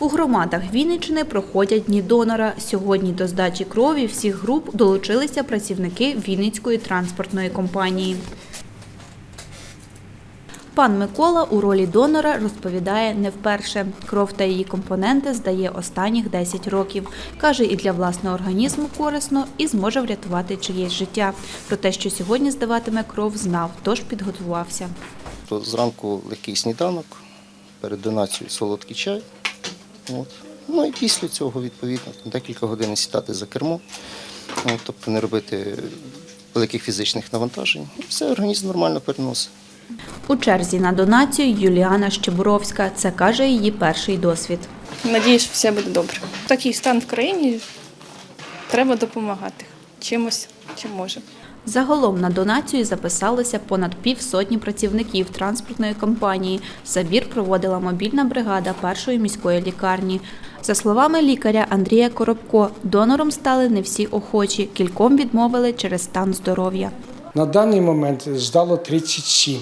У громадах Вінниччини проходять дні донора. Сьогодні до здачі крові всіх груп долучилися працівники Вінницької транспортної компанії. Пан Микола у ролі донора розповідає не вперше. Кров та її компоненти здає останніх 10 років. Каже, і для власного організму корисно, і зможе врятувати чиєсь життя. Про те, що сьогодні здаватиме кров, знав, тож підготувався. Зранку легкий сніданок, перед донацією солодкий чай. От. Ну і після цього, відповідно, там декілька годин сідати за кермо, от, тобто не робити великих фізичних навантажень. І все, організм нормально переносить. У черзі на донацію Юліана Щебуровська. Це каже її перший досвід. Надіюсь, що все буде добре. Такий стан в країні треба допомагати чимось, чим можемо. Загалом на донацію записалося понад півсотні працівників транспортної компанії. Забір проводила мобільна бригада першої міської лікарні. За словами лікаря Андрія Коробко, донором стали не всі охочі. Кільком відмовили через стан здоров'я. На даний момент здало 37.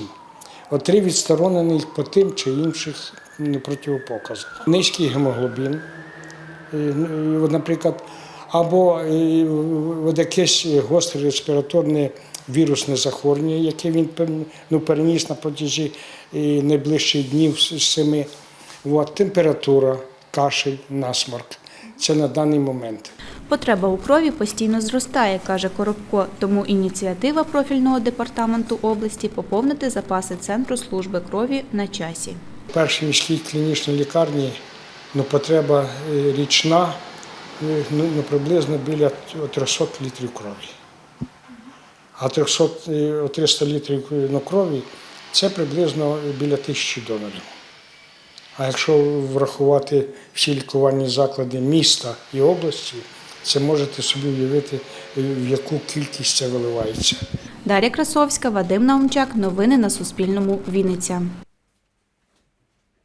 От три відсторонені по тим чи інших противопоказах. Низький гемоглобін, е, ну, наприклад, або от якесь гостре респіраторне вірусне захворювання, яке він ну, переніс на протязі е, найближчих днів з семи. От, температура, кашель, насморк. Це на даний момент. Потреба у крові постійно зростає, каже Коробко. Тому ініціатива профільного департаменту області поповнити запаси центру служби крові на часі. В першій міській клінічній лікарні ну, потреба е, річна ну, ну, приблизно біля 300 літрів крові. А 300, е, 300 літрів ну, крові це приблизно біля тисячі донорів. А якщо врахувати всі лікувальні заклади міста і області, це можете собі уявити, е, в яку кількість це виливається. Дар'я Красовська, Вадим Наумчак. Новини на Суспільному. Вінниця.